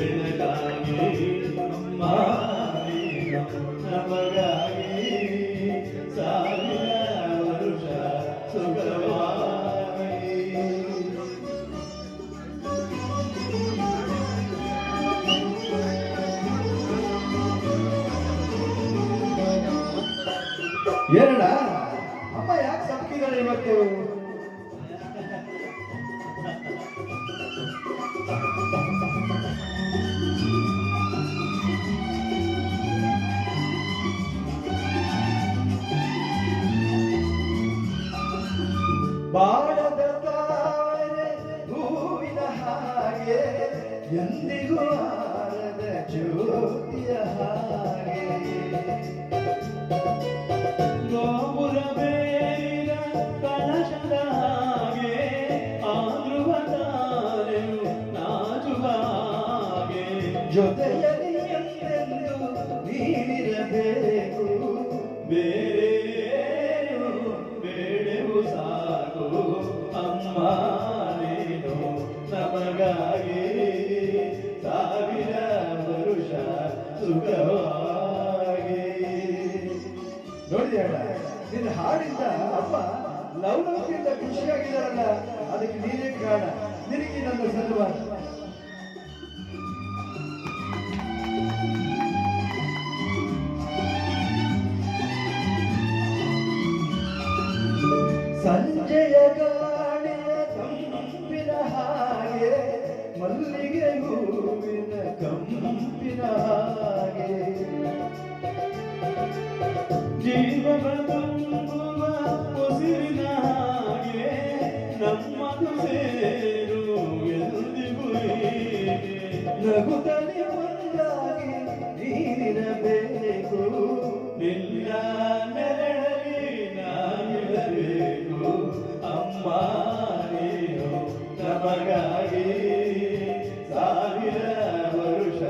ಸುಖವಾಗಿ ಏನಣ್ಣ ಅಮ್ಮ ಯಾಕೆ ಸಪ್ಕಿದಾಳೆ ಇವತ್ತು? ಹಾಗೆ ಎಂದಿಗೂ ಆರದ ಜ್ಯೋತಿಯ ಹಾಗೆ ಗೋಪುರ ಬೇರಿನ ಕಲಶದ ಹಾಗೆ ಆದ್ರುವ ತಾರೆಯು ನಾಚುವ ಹಾಗೆ ಜೊತೆಯಲ್ಲಿ ಸುಖವಾಗಿ ನೋಡಿದೆಯಲ್ಲ ನಿನ್ನ ಹಾಡಿಂದ ಅಪ್ಪ ಲವಲವಿಕೆಯಿಂದ ಖುಷಿಯಾಗಿದ್ದಾರಲ್ಲ, ಅದಕ್ಕೆ ನೀನೇ ಕಾರಣ. ನಿನಗೆ ನನ್ನ ಸನ್ಮಾನ ಸಂಜೆಯ ಗಾಳಿಯ ತಂಪಿನ ಹಾಗೆ, ಮಲ್ಲಿಗೆ ಹೂವಿನ ಕಂಪಿನ ಹಾಗೆ. ನಗುತ್ತಲೇ ಒಂದಾಗಿ ನೀನಿರಬೇಕು. ನಿನ್ನ ನೆರಳಲಿ ನಾನಿರಬೇಕು ಅಮ್ಮ ನೀನು ನಮಗಾಗಿ ಸಾವಿರ ವರುಷ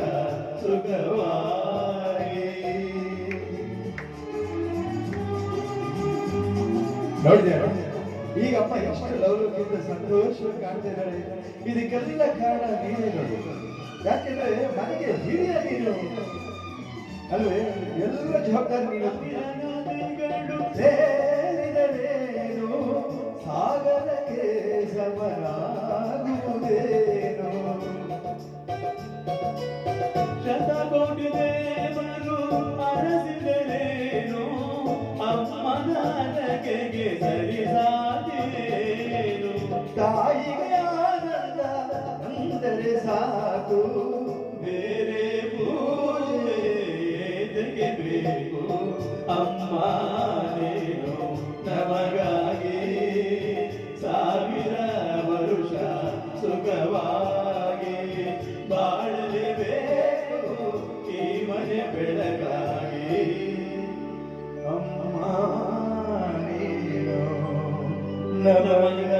ಸುಖವಾಗಿ. ನೋಡಿದೆ ಈಗ ಅಮ್ಮ ಎಷ್ಟು ಲವಲವಿಕೆಯಿಂದ ಸಂತೋಷವಾಗಿ ಕಾಣ್ತಾ ಇದ್ದಾಳೆ ಇದಕ್ಕೆಲ್ಲ ಕಾರಣ ನೀನೇ ನೋಡಿ. ಯಾಕೆಂದ್ರೆ ಮನೆಗೆ ಹಿರಿಯ ನೀನು ಅಲ್ವೇ? ಎಲ್ಲ ಜವಾಬ್ದಾರಿ ನೀನು ಸೇರಿದರೇನು ಸಾಗರಕ್ಕೆ ಸಮರಾಗುವುದೇನು ಶತಕೋಟಿ ಸಾಕು ಬೇರೆ ಪೂಜೆ ಎದಕ್ಕೆ ಬೇಕು ಅಮ್ಮ ನೀನು ನಮಗಾಗಿ ಸಾವಿರ ವರುಷ ಸುಖವಾಗಿ ಬಾಳಲೇಬೇಕು ಈ ಮನೆ ಬೆಳಗಾಗಿ ಅಮ್ಮ ನೀನು ನಮಗಾಗಿ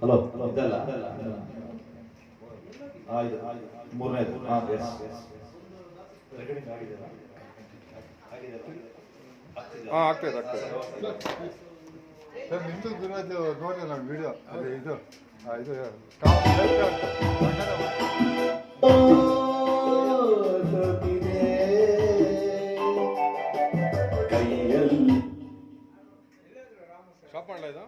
ಹಲೋ ಇದಲ್ಲ ಮೂರನೇದು. ಹಾಂ ಎಸ್ ಹಾಂ ಆಗ್ತದೆ ಆಗ್ತದೆ. ಸರ್ ನಿಮ್ಮದು ಗುರುವಾಜು ನೋಡಿ ನಾನು ವಿಡಿಯೋ ಅದೇ ಇದು. ಇದು ಶಾಪ್ ಮಾಡಲ ಇದು?